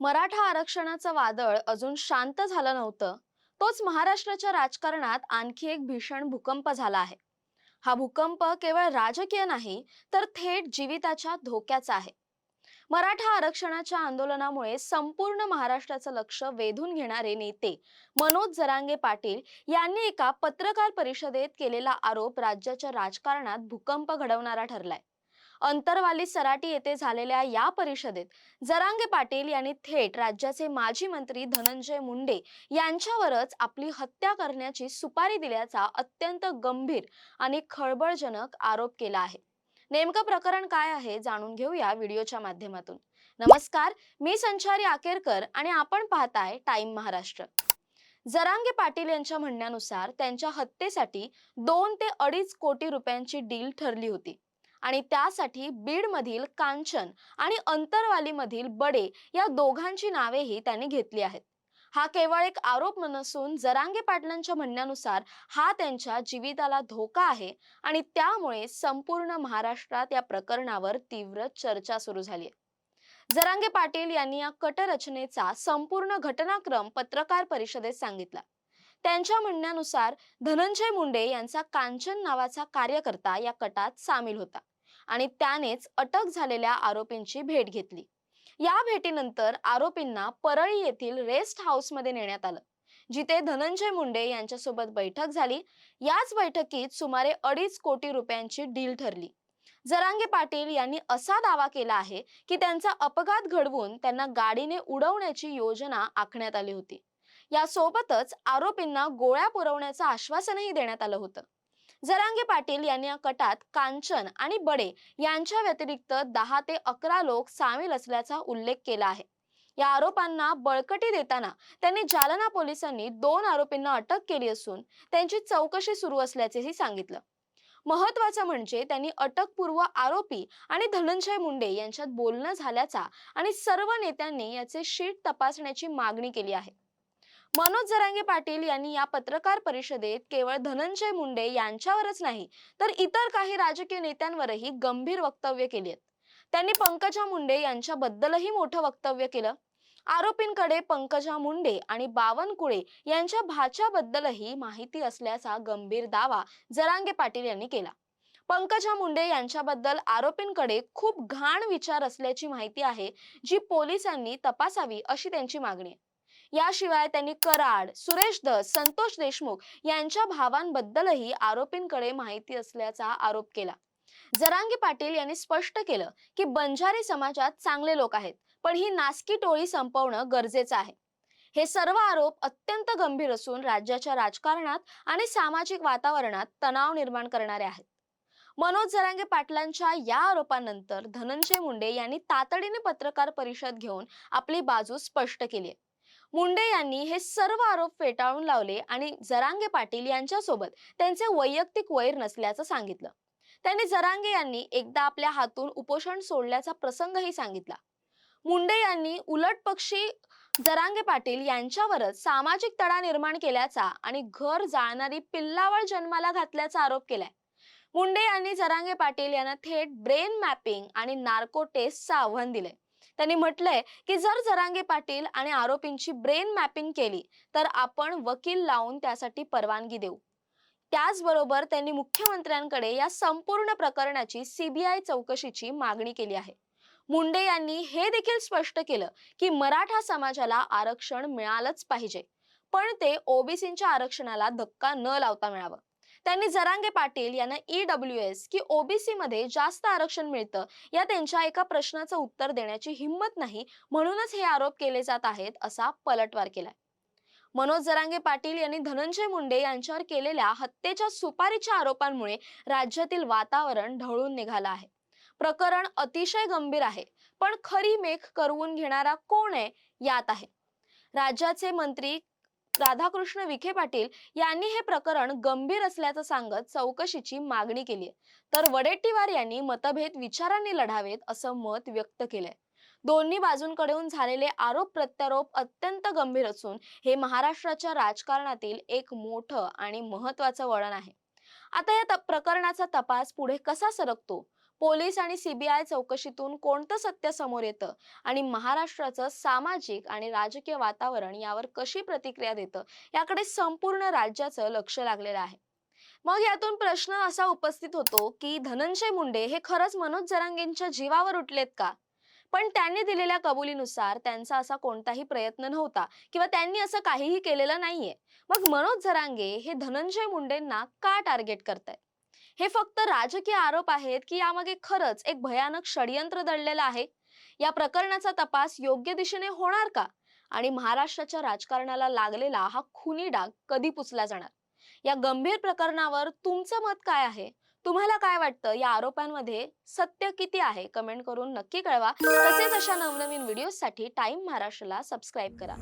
मराठा आरक्षणाचं वादळ अजून शांत झालं नव्हतं. तोच महाराष्ट्राच्या राजकारणात आणखी एक भीषण भूकंप झाला आहे. हा भूकंप केवळ राजकीय नाही तर थेट जीविताच्या धोक्याचा आहे. मराठा आरक्षणाच्या आंदोलनामुळे संपूर्ण महाराष्ट्राचं लक्ष वेधून घेणारे नेते मनोज जरांगे पाटील यांनी एका पत्रकार परिषदेत केलेला आरोप राज्याच्या राजकारणात भूकंप घडवणारा ठरलाय. अंतरवाली सराटी येथे झालेल्या या परिषदेत जरांगे पाटील यांनी थेट राज्याचे माजी मंत्री धनंजय मुंडे यांच्यावरच आपली हत्या करण्याची सुपारी दिल्याचा अत्यंत गंभीर आणि खळबळजनक आरोप केला आहे. नेमकं प्रकरण काय आहे जाणून घेऊया व्हिडिओच्या माध्यमातून. नमस्कार मी संचारी आकेरकर आणि आपण पाहताय टाइम महाराष्ट्र. जरांगे पाटील यांच्या म्हणण्यानुसार त्यांच्या हत्येसाठी दोन ते अडीच कोटी रुपयांची डील ठरली होती. आणि त्यासाठी बीडमधील कांचन आणि अंतरवालीमधील बडे या दोघांची नावेही त्यांनी घेतली आहेत. हा केवळ एक आरोप नसून जरांगे पाटलांच्या म्हणण्यानुसार हा त्यांच्या जीविताला धोका आहे आणि त्यामुळे संपूर्ण महाराष्ट्रात या प्रकरणावर तीव्र चर्चा सुरू झाली आहे जरांगे पाटील यांनी या कटरचनेचा संपूर्ण घटनाक्रम पत्रकार परिषदेत सांगितला. त्यांच्या म्हणण्यानुसार धनंजय मुंडे यांचा कांचन नावाचा कार्यकर्ता या कटात सामील होता आणि त्यानेच अटक झालेल्या आरोपींची भेट घेतली. या भेटीनंतर आरोपींना परळी येथील रेस्ट हाऊसमध्ये नेण्यात आलं जिथे धनंजय मुंडे यांच्यासोबत बैठक झाली. याच बैठकीत सुमारे अडीच कोटी रुपयांची डील ठरली. जरांगे पाटील यांनी असा दावा केला आहे की त्यांचा अपघात घडवून त्यांना गाडीने उडवण्याची योजना आखण्यात आली होती. यासोबतच आरोपींना गोळ्या पुरवण्याचं आश्वासनही देण्यात आलं होतं. जरांगे पाटील यांनी या कटात कांचन आणि बडे यांच्या व्यतिरिक्त दहा ते अकरा लोक सामील असल्याचा उल्लेख केला आहे. या आरोपांना बळकटी देताना त्यांनी जालना पोलिसांनी दोन आरोपींना अटक केली असून त्यांची चौकशी सुरू असल्याचेही सांगितलं. महत्वाचं म्हणजे त्यांनी अटकपूर्व आरोपी आणि धनंजय मुंडे यांच्यात बोलणं झाल्याचा आणि सर्व नेत्यांनी याचे शीट तपासण्याची मागणी केली आहे. मनोज जरांगे पाटील यांनी या पत्रकार परिषदेत केवळ धनंजय मुंडे यांच्यावरच नाही तर इतर काही राजकीय नेत्यांवरही गंभीर वक्तव्य केली आहेत. त्यांनी पंकजा मुंडे यांच्याबद्दलही मोठं वक्तव्य केलं. आरोपींकडे पंकजा मुंडे आणि बावनकुळे यांच्या भाच्याबद्दलही माहिती असल्याचा गंभीर दावा जरांगे पाटील यांनी केला. पंकजा मुंडे यांच्याबद्दल आरोपींकडे खूप घाण विचार असल्याची माहिती आहे जी पोलिसांनी तपासावी अशी त्यांची मागणी आहे. याशिवाय त्यांनी कराड सुरेश धस संतोष देशमुख यांच्या भावांबद्दलही आरोपींकडे माहिती असल्याचा आरोप केला. जरांगी पाटील यांनी स्पष्ट केलं की बंजारी समाजात चांगले लोक आहेत पण ही नासकी टोळी संपवणं गरजेचं आहे. हे सर्व आरोप अत्यंत गंभीर असून राज्याच्या राजकारणात आणि सामाजिक वातावरणात तणाव निर्माण करणारे आहेत. मनोज जरांगे पाटलांच्या या आरोपानंतर धनंजय मुंडे यांनी तातडीने पत्रकार परिषद घेऊन आपली बाजू स्पष्ट केली आहे. मुंडे यांनी हे सर्व आरोप फेटाळून लावले आणि जरांगे पाटील यांच्यासोबत त्यांचे वैयक्तिक वैर नसल्याचं सांगितलं. त्यांनी जरांगे यांनी एकदा आपल्या हातून उपोषण सोडल्याचा प्रसंगही सांगितला. मुंडे यांनी उलट पक्षी जरांगे पाटील यांच्यावरच सामाजिक तडा निर्माण केल्याचा आणि घर जाळणारी पिल्लावळ जन्माला घातल्याचा आरोप केलाय. मुंडे यांनी जरांगे पाटील यांना थेट ब्रेन मॅपिंग आणि नार्को टेस्टचं आव्हान दिलंय. त्यांनी म्हटलंय की जर जरांगे पाटील आणि आरोपींची ब्रेन मॅपिंग केली तर आपण वकील लावून त्यासाठी परवानगी देऊ. त्याचबरोबर त्यांनी मुख्यमंत्र्यांकडे या संपूर्ण प्रकरणाची सीबीआय चौकशीची मागणी केली आहे. मुंडे यांनी हे देखील स्पष्ट केलं की मराठा समाजाला आरक्षण मिळालंच पाहिजे पण ते ओबीसींच्या आरक्षणाला धक्का न लावता मिळावं. त्यांनी जरांगे पाटील यांना ईडब्ल्यू एस की ओबीसी मध्ये जास्त आरक्षण मिळतं या त्यांच्या एका प्रश्नाचं उत्तर देण्याची हिंमत नाही म्हणूनच हे आरोप केले जात आहेत असा पलटवार केलाय. मनोज जरांगे पाटील यांनी धनंजय मुंडे यांच्यावर केलेल्या हत्येच्या सुपारीच्या आरोपांमुळे राज्यातील वातावरण ढवळून निघालं आहे. प्रकरण अतिशय गंभीर आहे पण खरी मेख करवून घेणारा कोण आहे यात आहे. राज्याचे मंत्री राधाकृष्ण विखे पाटील यांनी हे प्रकरण गंभीर असल्याचं सांगत चौकशीची मागणी केली तर वडेट्टीवार यांनी मतभेद विचारांनी लढावेत असं मत व्यक्त केलंय. दोन्ही बाजूंकडून झालेले आरोप प्रत्यारोप अत्यंत गंभीर असून हे महाराष्ट्राच्या राजकारणातील एक मोठं आणि महत्वाचं वळण आहे. आता या त- प्रकरणाचा तपास पुढे कसा सरकतो? पोलीस आणि सीबीआय चौकशीतून कोणतं सत्य समोर येतं? आणि महाराष्ट्राचं सामाजिक आणि राजकीय वातावरण यावर कशी प्रतिक्रिया देतं? याकडे संपूर्ण राज्याचं लक्ष लागलेलं आहे. मग यातून प्रश्न असा उपस्थित होतो की धनंजय मुंडे हे खरंच मनोज जरांगेंच्या जीवावर उठलेत का? पण त्यांनी दिलेल्या कबुलीनुसार त्यांचा असा कोणताही प्रयत्न नव्हता किंवा त्यांनी असं काहीही केलेलं नाहीये. मग मनोज जरांगे हे धनंजय मुंडेंना का टार्गेट करतायत? हे फक्त राजकीय आरोप आहेत की यामागे खरंच एक भयानक षडयंत्र दडलेलं आहे? या प्रकरणाचा तपास योग्य दिशेने होणार का? आणि महाराष्ट्राच्या राजकारणाला लागलेला हा खुनी डाग कधी पुसला जाणार? या गंभीर प्रकरणावर तुमचं मत काय आहे? तुम्हाला काय वाटतं? या आरोपांमध्ये सत्य किती आहे? कमेंट करून नक्की कळवा. तसेच अशा नवनवीन व्हिडिओसाठी टाइम महाराष्ट्राला सबस्क्राईब करा.